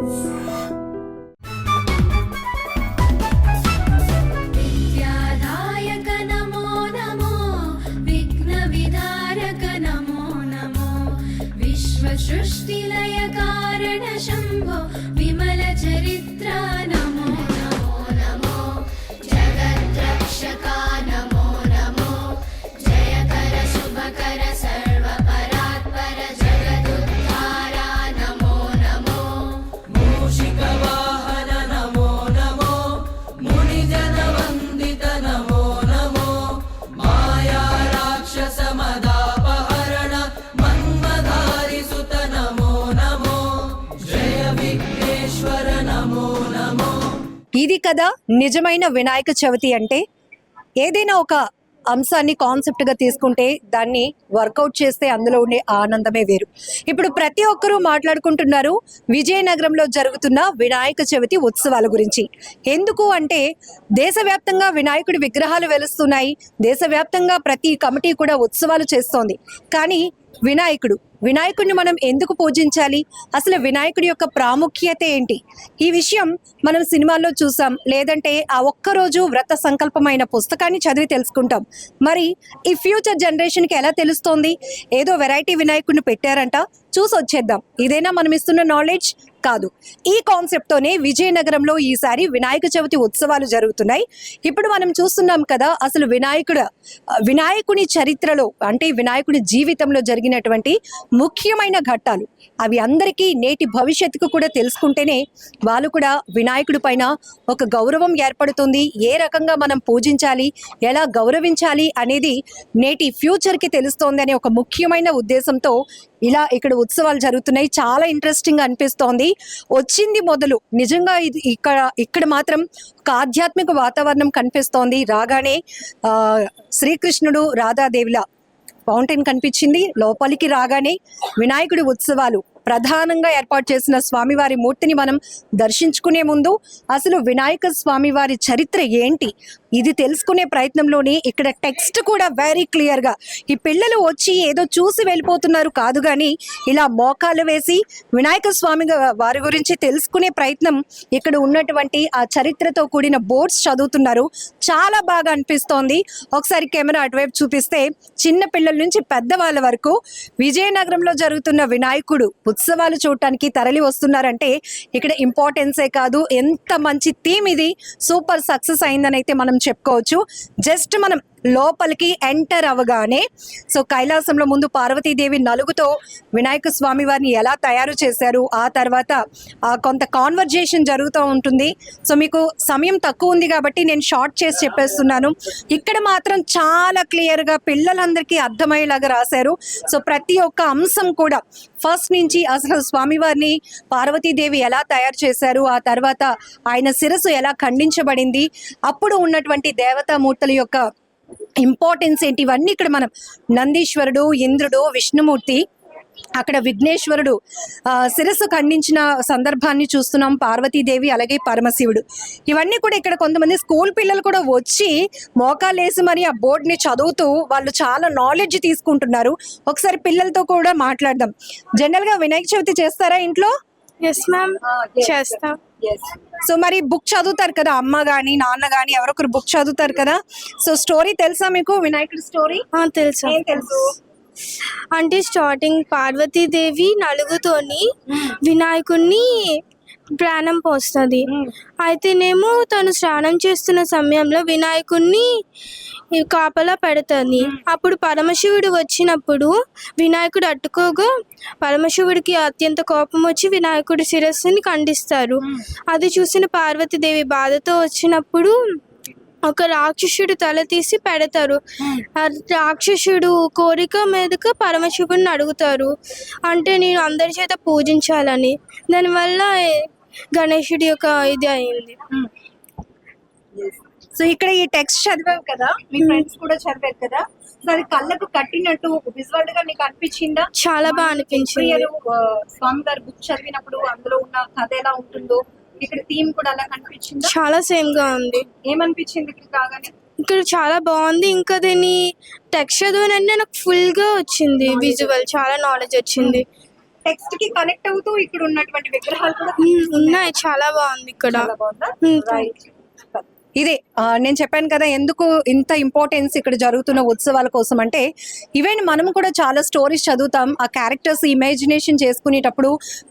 Thank. కదా నిజమైన వినాయక చవితి అంటే? ఏదైనా ఒక అంశాన్ని కాన్సెప్ట్గా తీసుకుంటే దాన్ని వర్కౌట్ చేస్తే అందులో ఉండే ఆనందమే వేరు. ఇప్పుడు ప్రతి ఒక్కరూ మాట్లాడుకుంటున్నారు విజయనగరంలో జరుగుతున్న వినాయక చవితి ఉత్సవాల గురించి. ఎందుకు అంటే దేశవ్యాప్తంగా వినాయకుడి విగ్రహాలు వెలుస్తున్నాయి దేశవ్యాప్తంగా ప్రతి కమిటీ కూడా ఉత్సవాలు చేస్తోంది. కానీ వినాయకుడు. వినాయకుడిని మనం ఎందుకు పూజించాలి? అసలు వినాయకుడి యొక్క ప్రాముఖ్యత ఏంటి? ఈ విషయం మనం సినిమాల్లో చూసాం. లేదంటే ఆ ఒక్కరోజు వ్రత సంకల్పమైన పుస్తకాన్ని చదివి తెలుసుకుంటాం. మరి ఈ ఫ్యూచర్ జనరేషన్కి ఎలా తెలుస్తోంది? ఏదో వెరైటీ వినాయకుడిని పెట్టారంట. చూసి వచ్చేద్దాం ఇదేనా మనం ఇస్తున్న నాలెడ్జ్? కాదు. ఈ కాన్సెప్ట్తోనే విజయనగరంలో ఈసారి వినాయక చవితి ఉత్సవాలు జరుగుతున్నాయి. ఇప్పుడు మనం చూస్తున్నాం కదా అసలు వినాయకుడు వినాయకుని చరిత్రలో అంటే వినాయకుడి జీవితంలో జరిగినటువంటి ముఖ్యమైన ఘట్టాలు. అవి అందరికీ నేటి భవిష్యత్తుకు కూడా తెలుసుకుంటేనే వాళ్ళు కూడా వినాయకుడి పైన ఒక గౌరవం ఏర్పడుతుంది. ఏ రకంగా మనం పూజించాలి ఎలా గౌరవించాలి అనేది నేటి ఫ్యూచర్కి తెలుస్తోంది అనే ఒక ముఖ్యమైన ఉద్దేశంతో ఇలా ఇక్కడ ఉత్సవాలు జరుగుతున్నాయి. చాలా ఇంట్రెస్టింగ్ అనిపిస్తోంది. వచ్చింది మొదలు. నిజంగా ఇది ఇక్కడ ఇక్కడ మాత్రం ఒక ఆధ్యాత్మిక వాతావరణం కనిపిస్తోంది. రాగానే శ్రీకృష్ణుడు రాధాదేవిల ఫౌంటైన్ కనిపించింది. లోపలికి రాగానే వినాయకుడి ఉత్సవాలు. ప్రధానంగా ఏర్పాటు చేసిన స్వామివారి మూర్తిని మనం దర్శించుకునే ముందు అసలు వినాయక స్వామివారి చరిత్ర ఏంటి? ఇది తెలుసుకునే ప్రయత్నంలోనే ఇక్కడ టెక్స్ట్ కూడా వెరీ క్లియర్గా ఈ పిల్లలు వచ్చి ఏదో చూసి వెళ్ళిపోతున్నారు కాదు కానీ ఇలా మోకాలు వేసి వినాయక స్వామి వారి గురించి తెలుసుకునే ప్రయత్నం ఇక్కడ ఉన్నటువంటి ఆ చరిత్రతో కూడిన బోర్డ్స్ చదువుతున్నారు. చాలా బాగా అనిపిస్తోంది. ఒకసారి కెమెరా అటువైపు చూపిస్తే చిన్న పిల్లల నుంచి పెద్దవాళ్ళ వరకు విజయనగరంలో జరుగుతున్న వినాయకుడు ఉత్సవాలు చూడటానికి తరలి వస్తున్నారంటే ఇక్కడ ఇంపార్టెన్సే కాదు. ఎంత మంచి థీమ్ ఇది. సూపర్ సక్సెస్ అయిందని అయితే మనం చెప్పుకోవచ్చు. జస్ట్ మనం లోపలికి ఎంటర్ అవగానే సో కైలాసంలో ముందు పార్వతీదేవి నలుగుతో వినాయక స్వామి వారిని ఎలా తయారు చేశారు ఆ తర్వాత కొంత కాన్వర్జేషన్ జరుగుతూ ఉంటుంది. సో మీకు సమయం తక్కువ ఉంది కాబట్టి నేను షార్ట్ చేసి చెప్పేస్తున్నాను. ఇక్కడ మాత్రం చాలా క్లియర్గా పిల్లలందరికీ అర్థమయ్యేలాగా రాశారు. సో ప్రతి ఒక్క అంశం కూడా ఫస్ట్ నుంచి అసలు స్వామివారిని పార్వతీదేవి ఎలా తయారు చేశారు ఆ తర్వాత ఆయన శిరస్సు ఎలా ఖండించబడింది అప్పుడు ఉన్నటువంటి దేవతామూర్తుల యొక్క ఇంపార్టెన్స్ ఏంటి? ఇవన్నీ ఇక్కడ మనం నందీశ్వరుడు ఇంద్రుడు విష్ణుమూర్తి అక్కడ విఘ్నేశ్వరుడు శిరస్సు ఖండించిన సందర్భాన్ని చూస్తున్నాం. పార్వతీదేవి అలాగే పరమశివుడు. ఇవన్నీ కూడా ఇక్కడ కొంతమంది స్కూల్ పిల్లలు కూడా వచ్చి మోకాలేసి మరి ఆ బోర్డుని చదువుతూ వాళ్ళు చాలా నాలెడ్జ్ తీసుకుంటున్నారు. ఒకసారి పిల్లలతో కూడా మాట్లాడదాం. జనరల్గా వినాయక చవితి చేస్తారా ఇంట్లో? ఎస్ మ్యామ్ చేస్తాం సో మరి బుక్ చదువుతారు కదా అమ్మ గాని నాన్న గాని ఎవరొకరు బుక్ చదువుతారు కదా? సో స్టోరీ తెలుసా మీకు? వినాయకుడి స్టోరీ ఆ, తెలుసు. ఏం తెలుసు? అంటే స్టార్టింగ్ పార్వతీదేవి నలుగుతోని వినాయకుడిని ప్రాణం పోస్తుంది. అయితేనేమో తను స్నానం చేస్తున్న సమయంలో వినాయకుడిని కాపలా పెడుతుంది. అప్పుడు పరమశివుడు వచ్చినప్పుడు వినాయకుడు అడ్డుకోగా పరమశివుడికి అత్యంత కోపం వచ్చి వినాయకుడి శిరస్సుని ఖండిస్తారు. అది చూసిన పార్వతీదేవి బాధతో వచ్చినప్పుడు ఒక రాక్షసుడు తల తీసి పెడతారు. ఆ రాక్షసుడు కోరిక మీదక పరమశివుడిని అడుగుతారు. అంటే నేను అందరి చేత పూజించాలని. దానివల్ల గణేశుడి యొక్క ఇది అయింది. సో ఇక్కడ ఈ టెక్స్ట్ చదివావు కదా మీ ఫ్రెండ్స్ కూడా చదివారు కదా సో అది కళ్ళకు కట్టినట్టు విజువల్గా నీకు అనిపించిందా? చాలా బాగా అనిపించింది. స్వామి గారి బుక్ చదివినప్పుడు అందులో ఉన్న కథ ఎలా ఉంటుందో ఇక్కడ థీమ్ కూడా అలా కనిపించిందా? చాలా సేమ్గా ఉంది. ఏమనిపించింది ఇక్కడ రాగానే? ఇక్కడ చాలా బాగుంది. ఇంకా దీని టెక్స్ట్ చదివినంటే నాకు ఫుల్గా వచ్చింది విజువల్ చాలా నాలెడ్జ్ వచ్చింది. టెక్స్ట్కి కనెక్ట్ అవుతూ ఇక్కడ ఉన్నటువంటి విగ్రహాలు కూడా ఉన్నాయి. చాలా బాగుంది ఇక్కడ. రైట్ ఇదే నేను చెప్పాను కదా ఎందుకు ఇంత ఇంపార్టెన్స్ ఇక్కడ జరుగుతున్న ఉత్సవాల కోసం అంటే ఈవెన్ మనం కూడా చాలా స్టోరీస్ చదువుతాం ఆ క్యారెక్టర్స్ ఇమాజినేషన్ చేసుకునేటప్పుడు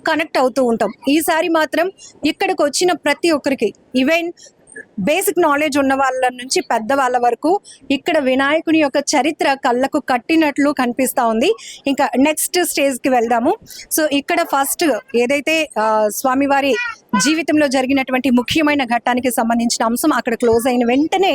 కనెక్ట్ అవుతూ ఉంటాం. ఈసారి మాత్రం ఇక్కడికి వచ్చిన ప్రతి ఒక్కరికి ఈవెన్ బేసిక్ నాలెడ్జ్ ఉన్న వాళ్ళ నుంచి పెద్ద వాళ్ళ వరకు ఇక్కడ వినాయకుని యొక్క చరిత్ర కళ్ళకు కట్టినట్లు కనిపిస్తా ఉంది. ఇంకా నెక్స్ట్ స్టేజ్కి వెళ్దాము. సో ఇక్కడ ఫస్ట్ ఏదైతే ఆ, స్వామివారి జీవితంలో జరిగినటువంటి ముఖ్యమైన ఘట్టానికి సంబంధించిన అంశం అక్కడ క్లోజ్ అయిన వెంటనే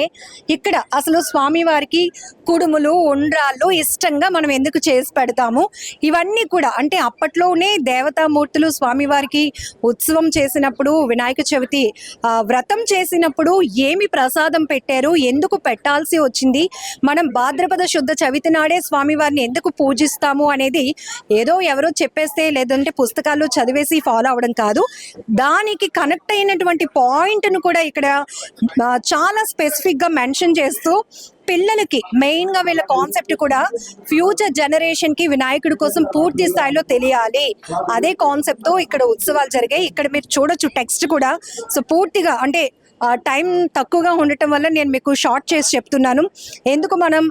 ఇక్కడ అసలు స్వామివారికి కుడుములు ఉండ్రాళ్ళు ఇష్టంగా మనం ఎందుకు చేసి పెడతాము? ఇవన్నీ కూడా అంటే అప్పట్లోనే దేవతామూర్తులు స్వామివారికి ఉత్సవం చేసినప్పుడు వినాయక చవితి ఆ, వ్రతం చేసినప్పుడు ఏమి ప్రసాదం పెట్టారు? ఎందుకు పెట్టాల్సి వచ్చింది? మనం భాద్రపద శుద్ధ చవితి నాడే స్వామివారిని ఎందుకు పూజిస్తాము అనేది ఏదో ఎవరో చెప్పేస్తే లేదంటే పుస్తకాల్లో చదివేసి ఫాలో అవడం కాదు. దాని దానికి కనెక్ట్ అయినటువంటి పాయింట్ను కూడా ఇక్కడ చాలా స్పెసిఫిక్గా మెన్షన్ చేస్తూ పిల్లలకి మెయిన్గా వీళ్ళ కాన్సెప్ట్ కూడా ఫ్యూచర్ జనరేషన్కి వినాయకుడి కోసం పూర్తి స్థాయిలో తెలియాలి. అదే కాన్సెప్ట్తో ఇక్కడ ఉత్సవాలు జరిగాయి. ఇక్కడ మీరు చూడొచ్చు టెక్స్ట్ కూడా. సో పూర్తిగా అంటే టైం తక్కువగా ఉండటం వల్ల నేను మీకు షార్ట్ చేసి చెప్తున్నాను. ఎందుకు మనం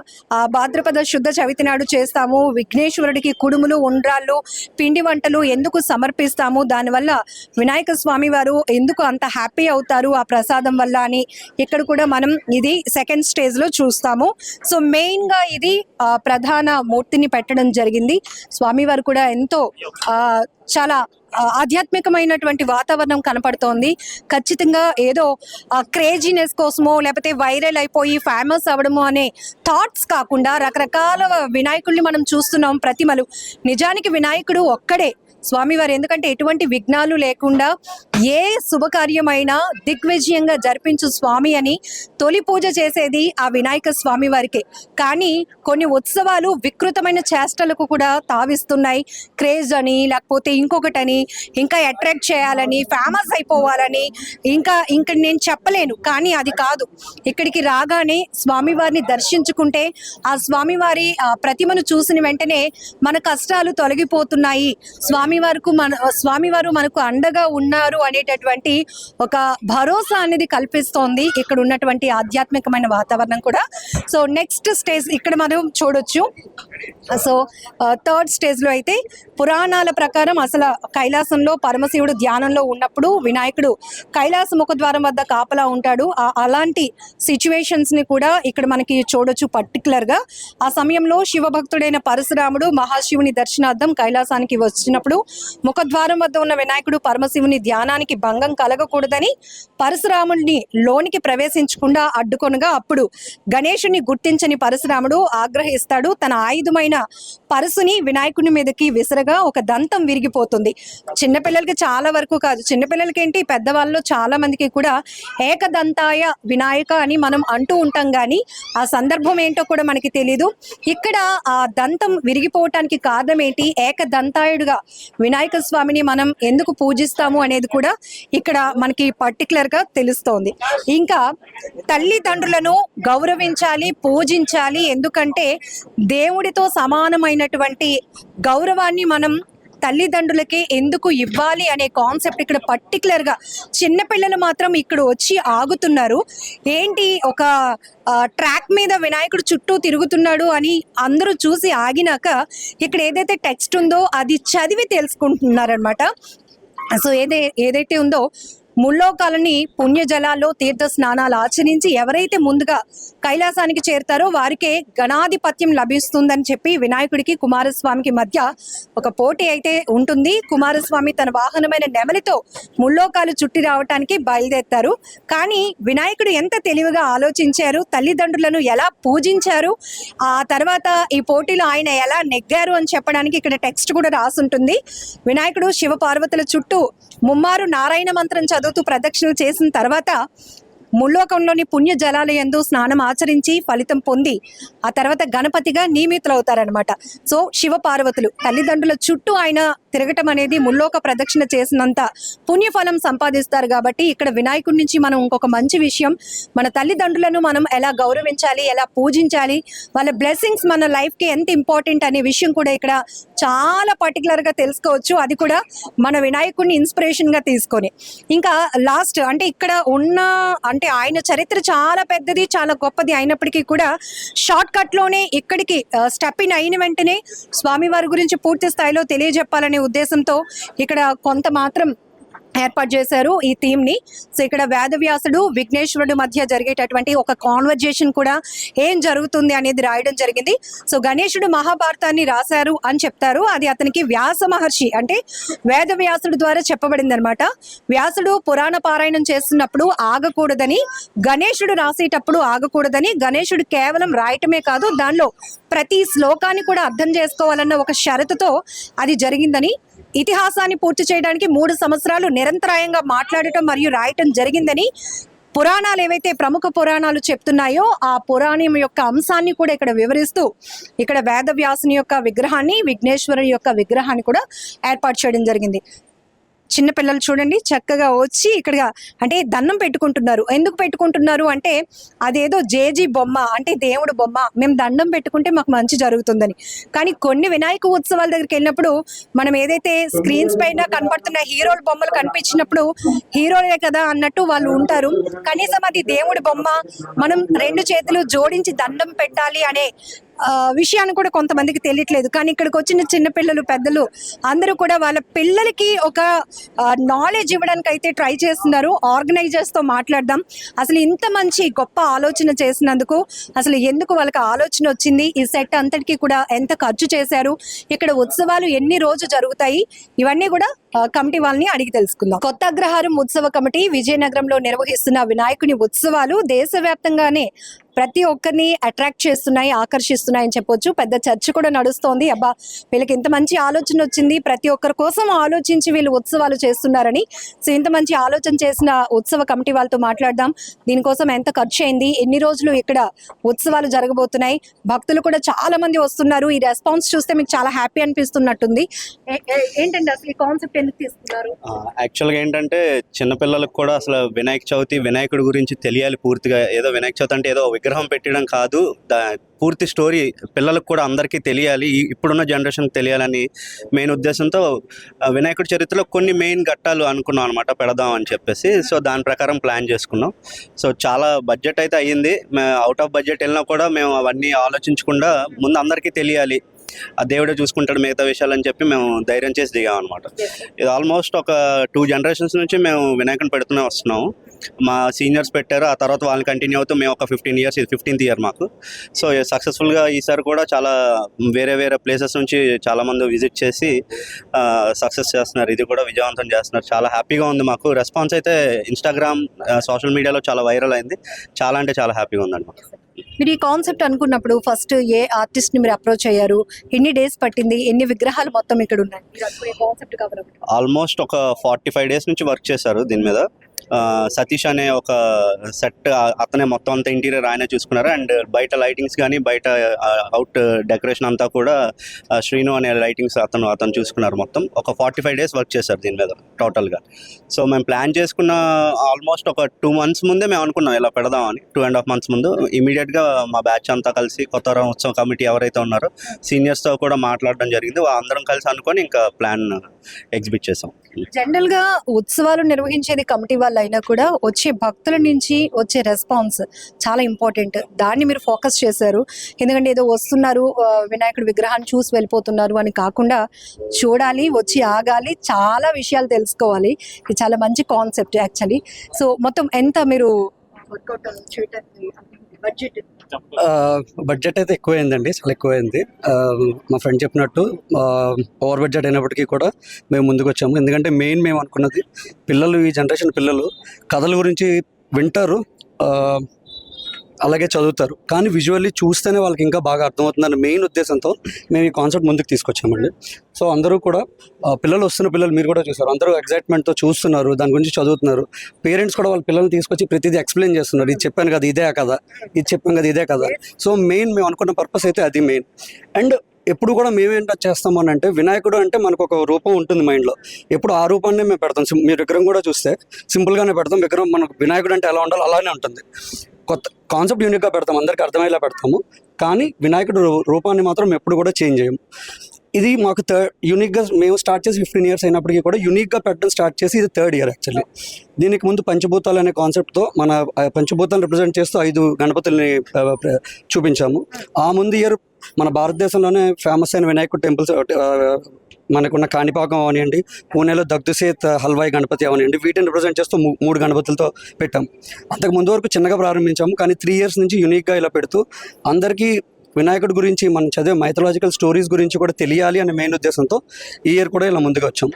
భాద్రపద శుద్ధ చవితి నాడు చేస్తాము? విఘ్నేశ్వరుడికి కుడుములు ఉండ్రాళ్ళు పిండి వంటలు ఎందుకు సమర్పిస్తాము? దానివల్ల వినాయక స్వామి వారు ఎందుకు అంత హ్యాపీ అవుతారు ఆ ప్రసాదం వల్ల అని ఇక్కడ కూడా మనం ఇది సెకండ్ స్టేజ్లో చూస్తాము. సో మెయిన్గా ఇది ప్రధాన మూర్తిని పెట్టడం జరిగింది. స్వామివారు కూడా ఎంతో చాలా ఆధ్యాత్మికమైనటువంటి వాతావరణం కనపడుతోంది. ఖచ్చితంగా ఏదో క్రేజీనెస్ కోసమో లేకపోతే వైరల్ అయిపోయి ఫేమస్ అవ్వడము అనే థాట్స్ కాకుండా రకరకాల వినాయకుల్ని మనం చూస్తున్నాం ప్రతిమలు. నిజానికి వినాయకుడు ఒక్కడే. స్వామివారు ఎందుకంటే ఎటువంటి విఘ్నాలు లేకుండా ఏ శుభకార్యమైనా దిగ్విజయంగా జరిపించు స్వామి అని తొలి పూజ చేసేది ఆ వినాయక స్వామి వారికే కానీ కొన్ని ఉత్సవాలు వికృతమైన చేష్టలకు కూడా తావిస్తున్నాయి. క్రేజ్ అని లేకపోతే ఇంకొకటని ఇంకా అట్రాక్ట్ చేయాలని ఫేమస్ అయిపోవాలని ఇంకా ఇంకా నేను చెప్పలేను కానీ అది కాదు. ఇక్కడికి రాగానే స్వామివారిని దర్శించుకుంటే ఆ స్వామివారి ఆ ప్రతిమను చూసిన వెంటనే మన కష్టాలు తొలగిపోతున్నాయి. స్వామి స్వామి వరకు మన స్వామివారు మనకు అండగా ఉన్నారు అనేటటువంటి ఒక భరోసా అనేది కల్పిస్తోంది. ఇక్కడ ఉన్నటువంటి ఆధ్యాత్మికమైన వాతావరణం కూడా. సో నెక్స్ట్ స్టేజ్ ఇక్కడ మనం చూడొచ్చు. సో థర్డ్ స్టేజ్లో అయితే పురాణాల ప్రకారం అసలు కైలాసంలో పరమశివుడు ధ్యానంలో ఉన్నప్పుడు వినాయకుడు కైలాస ముఖద్వారం వద్ద కాపలా ఉంటాడు. ఆ- అలాంటి సిచ్యువేషన్స్ని కూడా ఇక్కడ మనకి చూడొచ్చు పర్టికులర్గా. ఆ సమయంలో శివభక్తుడైన పరశురాముడు మహాశివుని దర్శనార్థం కైలాసానికి వచ్చినప్పుడు ముఖద్వారం వద్ద ఉన్న వినాయకుడు పరమశివుని ధ్యానానికి భంగం కలగకూడదని పరశురాముడిని లోనికి ప్రవేశించకుండా అడ్డుకొనగా అప్పుడు గణేషుని గుర్తించని పరశురాముడు ఆగ్రహిస్తాడు. తన ఆయుధమైన పరశుని వినాయకుని మీదకి విసరగా ఒక దంతం విరిగిపోతుంది. చిన్నపిల్లలకి చాలా వరకు కాదు. చిన్నపిల్లలకి ఏంటి పెద్దవాళ్ళు చాలా మందికి కూడా ఏకదంతాయ వినాయక అని మనం అంటూ ఉంటాం కానీ ఆ సందర్భం ఏంటో కూడా మనకి తెలీదు. ఇక్కడ ఆ దంతం విరిగిపోవటానికి కారణం ఏంటి? ఏకదంతాయుడుగా వినాయక స్వామిని మనం ఎందుకు పూజిస్తాము అనేది కూడా ఇక్కడ మనకి పర్టికులర్గా తెలుస్తోంది. ఇంకా తల్లిదండ్రులను గౌరవించాలి పూజించాలి ఎందుకంటే దేవుడితో సమానమైనటువంటి గౌరవాన్ని మనం తల్లిదండ్రులకి ఎందుకు ఇవ్వాలి అనే కాన్సెప్ట్ ఇక్కడ పర్టికులర్గా చిన్నపిల్లలు మాత్రం ఇక్కడ వచ్చి ఆగుతున్నారు. ఏంటి ఒక ట్రాక్ మీద వినాయకుడు చుట్టూ తిరుగుతున్నాడు అని అందరూ చూసి ఆగినాక ఇక్కడ ఏదైతే టెక్స్ట్ ఉందో అది చదివి తెలుసుకుంటున్నారనమాట సో ఏదే ఏదైతే ఉందో ముల్లోకాలని పుణ్యజలాల్లో తీర్థ స్నానాలు ఆచరించి ఎవరైతే ముందుగా కైలాసానికి చేరుతారో వారికే గణాధిపత్యం లభిస్తుందని చెప్పి వినాయకుడికి కుమారస్వామికి మధ్య ఒక పోటీ అయితే ఉంటుంది. కుమారస్వామి తన వాహనమైన నెమలితో ముల్లోకాలు చుట్టి రావటానికి బయలుదేరుతారు. కానీ వినాయకుడు ఎంత తెలివిగా ఆలోచించారు తల్లిదండ్రులను ఎలా పూజించారు ఆ తర్వాత ఈ పోటీలో ఆయన ఎలా నెగ్గారు అని చెప్పడానికి ఇక్కడ టెక్స్ట్ కూడా రాసుంటుంది. వినాయకుడు శివ పార్వతుల చుట్టూ ముమ్మారు నారాయణ మంత్రం చదువుతూ ప్రదక్షిణలు చేసిన తర్వాత ముల్లోకంలోని పుణ్య జలాలయందు స్నానం ఆచరించి ఫలితం పొంది ఆ తర్వాత గణపతిగా నియమితులవుతారనమాట సో శివ పార్వతులు తల్లిదండ్రుల చుట్టూ ఆయన తిరగటం అనేది ముల్లోక ప్రదక్షిణ చేసినంత పుణ్యఫలం సంపాదిస్తారు కాబట్టి ఇక్కడ వినాయకుడి నుంచి మనం ఇంకొక మంచి విషయం మన తల్లిదండ్రులను మనం ఎలా గౌరవించాలి ఎలా పూజించాలి వాళ్ళ బ్లెస్సింగ్స్ మన లైఫ్కి ఎంత ఇంపార్టెంట్ అనే విషయం కూడా ఇక్కడ చాలా పర్టికులర్గా తెలుసుకోవచ్చు. అది కూడా మన వినాయకుడిని ఇన్స్పిరేషన్గా తీసుకొని. ఇంకా లాస్ట్ అంటే ఇక్కడ ఉన్న అంటే ఆయన చరిత్ర చాలా పెద్దది చాలా గొప్పది అయినప్పటికీ కూడా షార్ట్ కట్లోనే ఇక్కడికి స్టెప్ ఇన్ అయిన వెంటనే స్వామివారి గురించి పూర్తి స్థాయిలో తెలియజెప్పాలనే ఉద్దేశంతో ఇక్కడ కొంత మాత్రం ఏర్పాటు చేశారు ఈ థీమ్ని. సో ఇక్కడ వేదవ్యాసుడు విఘ్నేశ్వరుడు మధ్య జరిగేటటువంటి ఒక కాన్వర్జేషన్ కూడా ఏం జరుగుతుంది అనేది రాయడం జరిగింది. సో గణేశుడు మహాభారతాన్ని రాశారు అని చెప్తారు. అది అతనికి వ్యాస మహర్షి అంటే వేదవ్యాసుడు ద్వారా చెప్పబడింది అనమాట వ్యాసుడు పురాణ పారాయణం చేస్తున్నప్పుడు ఆగకూడదని గణేశుడు రాసేటప్పుడు ఆగకూడదని గణేశుడు కేవలం రాయటమే కాదు దానిలో ప్రతి శ్లోకాన్ని కూడా అర్థం చేసుకోవాలన్న ఒక షరతుతో అది జరిగిందని ఇతిహాసాన్ని పూర్తి చేయడానికి మూడు సంవత్సరాలు నిరంతరాయంగా మాట్లాడటం మరియు రాయటం జరిగిందని పురాణాలు ఏవైతే ప్రముఖ పురాణాలు చెప్తున్నాయో ఆ పురాణం యొక్క అంశాన్ని కూడా ఇక్కడ వివరిస్తూ ఇక్కడ వేదవ్యాసుని యొక్క విగ్రహాన్ని విఘ్నేశ్వరుని యొక్క విగ్రహాన్ని కూడా ఏర్పాటు చేయడం జరిగింది. చిన్న పిల్లలు చూడండి చక్కగా వచ్చి ఇక్కడ అంటే దండం పెట్టుకుంటున్నారు. ఎందుకు పెట్టుకుంటున్నారు అంటే అదేదో జేజీ బొమ్మ అంటే దేవుడు బొమ్మ. మేము దండం పెట్టుకుంటే మాకు మంచి జరుగుతుందని. కానీ కొన్ని వినాయక ఉత్సవాల దగ్గరికి వెళ్ళినప్పుడు మనం ఏదైతే స్క్రీన్స్ పైన కనపడుతున్న హీరోల బొమ్మలు కనిపించినప్పుడు హీరోలే కదా అన్నట్టు వాళ్ళు ఉంటారు. కనీసం అది దేవుడి బొమ్మ మనం రెండు చేతులు జోడించి దండం పెట్టాలి అనే విషయాన్ని కూడా కొంతమందికి తెలియట్లేదు. కానీ ఇక్కడికి వచ్చిన చిన్న పిల్లలు పెద్దలు అందరూ కూడా వాళ్ళ పిల్లలకి ఒక నాలెడ్జ్ ఇవ్వడానికి అయితే ట్రై చేస్తున్నారు. ఆర్గనైజర్స్తో మాట్లాడదాం. అసలు ఇంత మంచి గొప్ప ఆలోచన చేసినందుకు అసలు ఎందుకు వాళ్ళకి ఆలోచన వచ్చింది? ఈ సెట్ అంతటికి కూడా ఎంత ఖర్చు చేశారు? ఇక్కడ ఉత్సవాలు ఎన్ని రోజు జరుగుతాయి? ఇవన్నీ కూడా కమిటీ వాళ్ళని అడిగి తెలుసుకుందాం. కొత్త అగ్రహారం ఉత్సవ కమిటీ విజయనగరంలో నిర్వహిస్తున్న వినాయకుని ఉత్సవాలు దేశవ్యాప్తంగానే ప్రతి ఒక్కరిని అట్రాక్ట్ చేస్తున్నాయి ఆకర్షిస్తున్నాయి అని చెప్పొచ్చు. పెద్ద చర్చ కూడా నడుస్తోంది. అబ్బా వీళ్ళకి ఇంత మంచి ఆలోచన వచ్చింది. ప్రతి ఒక్కరి కోసం ఆలోచించి వీళ్ళు ఉత్సవాలు చేస్తున్నారని. సో ఇంత మంచి ఆలోచన చేసిన ఉత్సవ కమిటీ వాళ్ళతో మాట్లాడదాం. దీనికోసం ఎంత ఖర్చు అయింది ఎన్ని రోజులు ఇక్కడ ఉత్సవాలు జరగబోతున్నాయి? భక్తులు కూడా చాలా మంది వస్తున్నారు. ఈ రెస్పాన్స్ చూస్తే మీకు చాలా హ్యాపీ అనిపిస్తున్నట్టుంది. ఏంటంటే అసలు ఈ కాన్సెప్ట్ ఎందుకు తీసుకున్నారు? యాక్చువల్గా ఏంటంటే చిన్నపిల్లలకు కూడా అసలు వినాయక చవితి వినాయకుడి గురించి తెలియాలి పూర్తిగా. ఏదో వినాయక చవితి అంటే ఏదో విగ్రహం పెట్టడం కాదు. దా పూర్తి స్టోరీ పిల్లలకు కూడా అందరికీ తెలియాలి. ఇప్పుడున్న జనరేషన్కి తెలియాలని మెయిన్ ఉద్దేశంతో వినాయకుడి చరిత్రలో కొన్ని మెయిన్ ఘట్టాలు అనుకున్నాం అనమాట పెడదాం అని చెప్పేసి. సో దాని ప్రకారం ప్లాన్ చేసుకున్నాం. సో చాలా బడ్జెట్ అయితే అయ్యింది. అవుట్ ఆఫ్ బడ్జెట్ వెళ్ళినా కూడా మేము అవన్నీ ఆలోచించకుండా ముందు అందరికీ తెలియాలి. ఆ దేవుడే చూసుకుంటాడు మిగతా విషయాలు అని చెప్పి మేము ధైర్యం చేసి దిగాం అనమాట ఇది ఆల్మోస్ట్ ఒక టూ జనరేషన్స్ నుంచి మేము వినాయకుని పెడుతూనే వస్తున్నాము. మా సీనియర్స్ పెట్టారు. ఆ తర్వాత వాళ్ళని కంటిన్యూ అవుతూ మేము ఒక ఫిఫ్టీన్ ఇయర్స్ ఇది ఫిఫ్టీన్త్ ఇయర్ మాకు. సో సక్సెస్ఫుల్గా ఈసారి కూడా చాలా వేరే వేరే ప్లేసెస్ నుంచి చాలా మంది విజిట్ చేసి సక్సెస్ చేస్తున్నారు. ఇది కూడా విజయవంతం చేస్తున్నారు. చాలా హ్యాపీగా ఉంది మాకు. రెస్పాన్స్ అయితే ఇన్స్టాగ్రామ్ సోషల్ మీడియాలో చాలా వైరల్ అయింది. చాలా అంటే చాలా హ్యాపీగా ఉందండి మాకు. మీరు ఈ కాన్సెప్ట్ అనుకున్నప్పుడు ఫస్ట్ ఏ ఆర్టిస్ట్ని మీరు అప్రోచ్ అయ్యారు? ఎన్ని డేస్ పట్టింది? ఎన్ని విగ్రహాలు మొత్తం ఇక్కడ ఉన్నాయి? ఆల్మోస్ట్ ఒక ఫార్టీ ఫైవ్ డేస్ నుంచి వర్క్ చేశారు దీని మీద. సతీష్ అనే ఒక సెట్ అతనే మొత్తం అంతా ఇంటీరియర్ ఆయనే చూసుకున్నారు. అండ్ బయట లైటింగ్స్ కానీ బయట అవుట్ డెకరేషన్ అంతా కూడా శ్రీను అనే లైటింగ్స్ అతను అతను చూసుకున్నారు మొత్తం. ఒక ఫార్టీ ఫైవ్ డేస్ వర్క్ చేశారు దీని మీద టోటల్గా సో మేము ప్లాన్ చేసుకున్న ఆల్మోస్ట్ ఒక టూ మంత్స్ ముందే మేము అనుకున్నాం ఇలా పెడదామని టూ అండ్ హాఫ్ మంత్స్ ముందు ఇమీడియట్గా మా బ్యాచ్ అంతా కలిసి కొత్త ఉత్సవం కమిటీ ఎవరైతే ఉన్నారో సీనియర్స్తో కూడా మాట్లాడడం జరిగింది. అందరం కలిసి అనుకొని ఇంకా ప్లాన్ ఎగ్జిబిట్ చేసాం. జనరల్గా ఉత్సవాలు నిర్వహించేది కమిటీ వాళ్ళు అయినా కూడా వచ్చే భక్తుల నుంచి వచ్చే రెస్పాన్స్ చాలా ఇంపార్టెంట్ దాన్ని మీరు ఫోకస్ చేశారు. ఎందుకంటే ఏదో వస్తున్నారు వినాయకుడి విగ్రహాన్ని చూసి వెళ్ళిపోతున్నారు అని కాకుండా చూడాలి వచ్చి ఆగాలి చాలా విషయాలు తెలుసుకోవాలి. ఇది చాలా మంచి కాన్సెప్ట్ యాక్చువల్లీ సో మొత్తం ఎంత మీరు వర్కౌట్ చేయడానికి బడ్జెట్? బడ్జెట్ అయితే ఎక్కువైందండి చాలా ఎక్కువైంది. మా ఫ్రెండ్ చెప్పినట్టు ఓవర్ బడ్జెట్ అయినప్పటికీ కూడా మేము ముందుకు వచ్చాము. ఎందుకంటే మెయిన్ మేము అనుకున్నది పిల్లలు ఈ జనరేషన్ పిల్లలు కథల గురించి వింటారు. అలాగే చదువుతారు. కానీ విజువల్లీ చూస్తేనే వాళ్ళకి ఇంకా బాగా అర్థమవుతుందన్న మెయిన్ ఉద్దేశంతో మేము ఈ కాన్సెప్ట్ ముందుకు తీసుకొచ్చామండి. సో అందరూ కూడా పిల్లలు వస్తున్న పిల్లలు మీరు కూడా చూసారు. అందరూ ఎగ్జైట్మెంట్తో చూస్తున్నారు దాని గురించి చదువుతున్నారు. పేరెంట్స్ కూడా వాళ్ళ పిల్లల్ని తీసుకొచ్చి ప్రతిదీ ఎక్స్ప్లెయిన్ చేస్తున్నారు. ఇది చెప్పాను కదా ఇదే కదా ఇది చెప్పాను కదా ఇదే కదా. సో మెయిన్ మేము అనుకున్న పర్పస్ అయితే అది మెయిన్ అండ్ ఎప్పుడు కూడా మేమేంట చేస్తాము అని అంటే వినాయకుడు అంటే మనకు ఒక రూపం ఉంటుంది మైండ్లో ఎప్పుడు ఆ రూపాన్ని మేము పెడతాం. sim- మీరు విగ్రహం కూడా చూస్తే సింపుల్గానే పెడతాం. విగ్రహం మనకు వినాయకుడు అంటే ఎలా ఉండాలో అలానే ఉంటుంది. కొత్త కాన్సెప్ట్ యూనిక్గా పెడతాం అందరికీ అర్థమయ్యేలా పెడతాము. కానీ వినాయకుడు రూ- రూపాన్ని మాత్రం ఎప్పుడు కూడా చేంజ్ చేయము. ఇది మాకు థర్డ్ యూనిక్గా మేము స్టార్ట్ చేసి ఫిఫ్టీన్ ఇయర్స్ అయినప్పటికీ కూడా యూనిక్గా పెట్టడం స్టార్ట్ చేసి ఇది థర్డ్ ఇయర్ యాక్చువల్లీ దీనికి ముందు పంచభూతాలు అనే కాన్సెప్ట్తో మన ఆ, పంచభూతాలను రిప్రజెంట్ చేస్తూ ఐదు గణపతుల్ని చూపించాము. ఆ ముందు ఇయర్ మన భారతదేశంలోనే ఫేమస్ అయిన వినాయకుడు టెంపుల్స్ మనకున్న కాణిపాకం అవనివ్వండి పూణేలో దగ్ధుసేత్ హల్వాయి గణపతి అవనివ్వండి వీటిని రిప్రజెంట్ చేస్తూ మూ- మూడు గణపతులతో పెట్టాం. అంతకు ముందు వరకు చిన్నగా ప్రారంభించాము కానీ త్రీ ఇయర్స్ నుంచి యూనిక్గా ఇలా పెడుతూ అందరికీ వినాయకుడి గురించి మనం చదివే మైథలాజికల్ స్టోరీస్ గురించి కూడా తెలియాలి అనే మెయిన్ ఉద్దేశంతో ఈ ఇయర్ కూడా ఇలా ముందుకు వచ్చాం.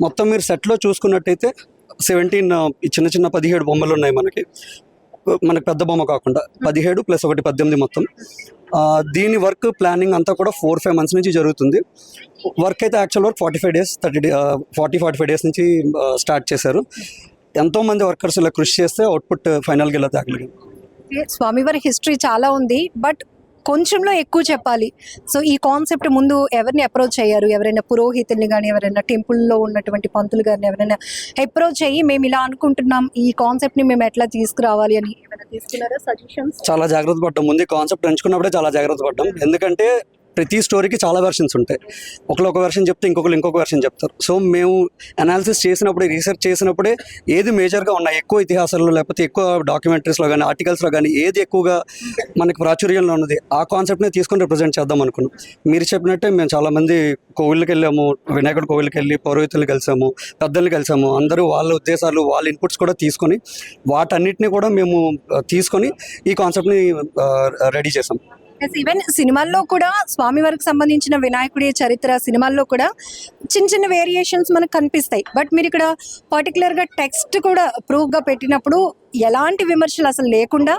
మొత్తం మీరు సెట్లో చూసుకున్నట్టయితే సెవెంటీన్ చిన్న చిన్న పదిహేడు బొమ్మలు ఉన్నాయి మనకి. మనకు పెద్ద బొమ్మ కాకుండా పదిహేడు ప్లస్ ఒకటి పద్దెనిమిది మొత్తం. దీని వర్క్ ప్లానింగ్ అంతా కూడా ఫోర్ ఫైవ్ మంత్స్ నుంచి జరుగుతుంది. వర్క్ అయితే actual work forty five days thirty day forty forty five days నుంచి స్టార్ట్ చేశారు. ఎంతోమంది వర్కర్స్ ఇలా కృషి చేస్తే అవుట్పుట్ ఫైనల్గా ఇలా తగ్గలేదు స్వామివారి హిస్టరీ చాలా ఉంది బట్ కొంచెంలో ఎక్కువ చెప్పాలి. సో ఈ కాన్సెప్ట్ ముందు ఎవరిని అప్రోచ్ అయ్యారు ఎవరైనా పురోహితుల్ని కానీ ఎవరైనా టెంపుల్లో ఉన్నటువంటి పంతులు కానీ ఎవరైనా అప్రోచ్ అయ్యి మేము ఇలా అనుకుంటున్నాం ఈ కాన్సెప్ట్ని మేము ఎట్లా తీసుకురావాలి అని ఏమైనా తీసుకున్నారా? సజెషన్స్? చాలా జాగ్రత్త పడ్డాం ముందు కాన్సెప్ట్ ఎంచుకున్నప్పుడే చాలా జాగ్రత్త పడ్డాం. ఎందుకంటే ప్రతి స్టోరీకి చాలా వెర్షన్స్ ఉంటాయి. ఒకరు ఒక వెర్షన్ చెప్తే ఇంకొకరు ఇంకొక వెర్షన్ చెప్తారు. సో మేము అనాలిసిస్ చేసినప్పుడే రీసెర్చ్ చేసినప్పుడే ఏది మేజర్గా ఉన్నాయి? ఎక్కువ ఇతిహాసాల్లో లేకపోతే ఎక్కువ డాక్యుమెంటరీస్లో కానీ ఆర్టికల్స్లో కానీ ఏది ఎక్కువగా మనకి ప్రాచుర్యంలో ఉన్నది? ఆ కాన్సెప్ట్ని తీసుకొని రిప్రజెంట్ చేద్దాం అనుకున్నాం. మీరు చెప్పినట్టే మేము చాలామంది కోవిళ్ళకి వెళ్ళాము వినాయకుడు కోవిల్కి వెళ్ళి పౌరోహితులు కలిసాము పెద్దల్ని కలిసాము. అందరూ వాళ్ళ ఉద్దేశాలు వాళ్ళ ఇన్పుట్స్ కూడా తీసుకొని వాటన్నిటిని కూడా మేము తీసుకొని ఈ కాన్సెప్ట్ని రెడీ చేసాం. ఈవెన్ సినిమాల్లో కూడా స్వామి వారికి సంబంధించిన వినాయకుడి చరిత్ర సినిమాల్లో కూడా చిన్న చిన్న వేరియేషన్స్ మనకు కనిపిస్తాయి. బట్ మీరు ఇక్కడ పర్టికులర్గా టెక్స్ట్ కూడా ప్రూఫ్గా పెట్టినప్పుడు ఎలాంటి విమర్శలు అసలు లేకుండా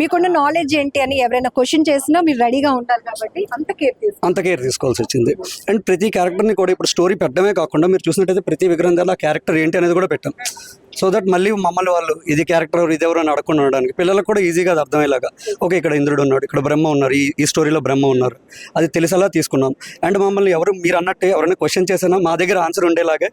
మీకున్న నాలెడ్జ్ ఏంటి అని ఎవరైనా క్వశ్చన్ చేసినా మీరు రెడీగా ఉండాలి కాబట్టి అంత కేర్ అంత కేర్ తీసుకోవాల్సి వచ్చింది. అండ్ ప్రతి క్యారెక్టర్ని కూడా ఇప్పుడు స్టోరీ పెట్టడమే కాకుండా మీరు చూసినట్టయితే ప్రతి విగ్రహం దగ్గర ఆ క్యారెక్టర్ ఏంటి అనేది కూడా పెట్టాం. సో దట్ మళ్ళీ మమ్మల్ని వాళ్ళు ఇది క్యారెక్టర్ ఇది ఎవరు అని అడగకుండా ఉండడానికి పిల్లలకు కూడా ఈజీగా అది అర్థమయ్యేలాగా ఓకే ఇక్కడ ఇంద్రుడు ఉన్నాడు ఇక్కడ బ్రహ్మ ఉన్నారు ఈ ఈ స్టోరీలో బ్రహ్మ ఉన్నారు. అది తెలిసేలా తీసుకున్నాం. అండ్ మమ్మల్ని ఎవరు మీరు అన్నట్టే ఎవరైనా క్వశ్చన్ చేసినా మా దగ్గర ఆన్సర్ ఉండేలాగే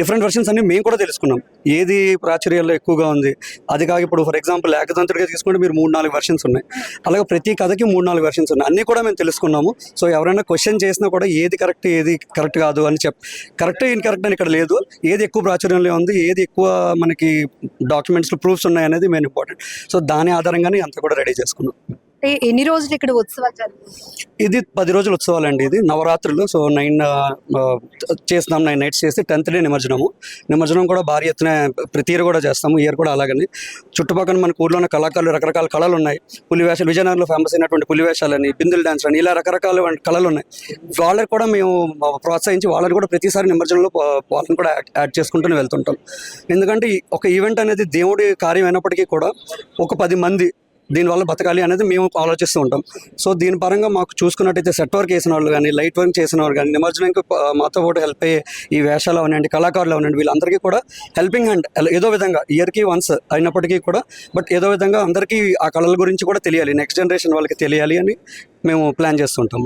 డిఫరెంట్ వెర్షన్స్ అన్ని మేము కూడా తెలుసుకున్నాం. ఏది ప్రాచుర్యాల్లో ఎక్కువగా ఉంది అది కాదు ఇప్పుడు ఫర్ ఎగ్జాంపుల్ ఏకతంత్రుడిగా తీసుకుంటే మీరు మూడు నాలుగు వెర్షన్స్ ఉన్నాయి. అలాగే ప్రతి కథకి మూడు నాలుగు వెర్షన్స్ ఉన్నాయి. అన్నీ కూడా మేము తెలుసుకున్నాము. సో ఎవరైనా క్వశ్చన్ చేసినా కూడా ఏది కరెక్ట్ ఏది కరెక్ట్ కాదు అని చెప్ కరెక్ట్ ఇన్కరెక్ట్ అని ఇక్కడ లేదు. ఏది ఎక్కువ ప్రాచుర్యంలో ఉంది ఏది ఎక్కువ మనకి డాక్యుమెంట్స్లో ప్రూఫ్స్ ఉన్నాయి అనేది మెయిన్ ఇంపార్టెంట్ సో దాని ఆధారంగానే అంతా కూడా రెడీ చేసుకున్నాం. అంటే ఎన్ని రోజులు ఇక్కడ ఉత్సవాలు ఇది పది రోజుల ఉత్సవాలండి ఇది. నవరాత్రులు. సో నైన్ చేస్తున్నాం నైన్ నైట్స్ చేసి టెన్త్ డే నిమజ్జనము. నిమజ్జనం కూడా భారీ ఎత్తున ప్రతి ఇయర్ కూడా చేస్తాము. ఇయర్ కూడా అలాగని. చుట్టుపక్కల మన ఊర్లో ఉన్న కళాకారులు రకరకాల కళలు ఉన్నాయి. పులివేషాలు విజయనగరంలో ఫేమస్ అయినటువంటి పులి వేషాలని బిందులు డాన్స్ అని ఇలా రకరకాల కళలు ఉన్నాయి. వాళ్ళకి కూడా మేము ప్రోత్సహించి వాళ్ళని కూడా ప్రతిసారి నిమజ్జనంలో వాళ్ళని కూడా యాడ్- చేసుకుంటూనే వెళ్తుంటాం. ఎందుకంటే ఒక ఈవెంట్ అనేది దేవుడి కార్యం అయినప్పటికీ కూడా ఒక పది మంది దీనివల్ల బతకాలి అనేది మేము ఆలోచిస్తూ ఉంటాం. సో దీని పరంగా మాకు చూసుకున్నట్టయితే సెట్ వర్క్ చేసిన వాళ్ళు కానీ లైట్ వర్క్ చేసిన వాళ్ళు కానీ నిమజ్జనంకి మాతో పాటు హెల్ప్ అయ్యే ఈ వేషాలు అవనండి కళాకారులు అవనండి వీళ్ళందరికీ కూడా హెల్పింగ్ హ్యాండ్ ఏదో విధంగా ఇయర్కి వన్స్ అయినప్పటికీ కూడా బట్ ఏదో విధంగా అందరికీ ఆ కళల గురించి కూడా తెలియాలి నెక్స్ట్ జనరేషన్ వాళ్ళకి తెలియాలి అని మేము ప్లాన్ చేస్తుంటాం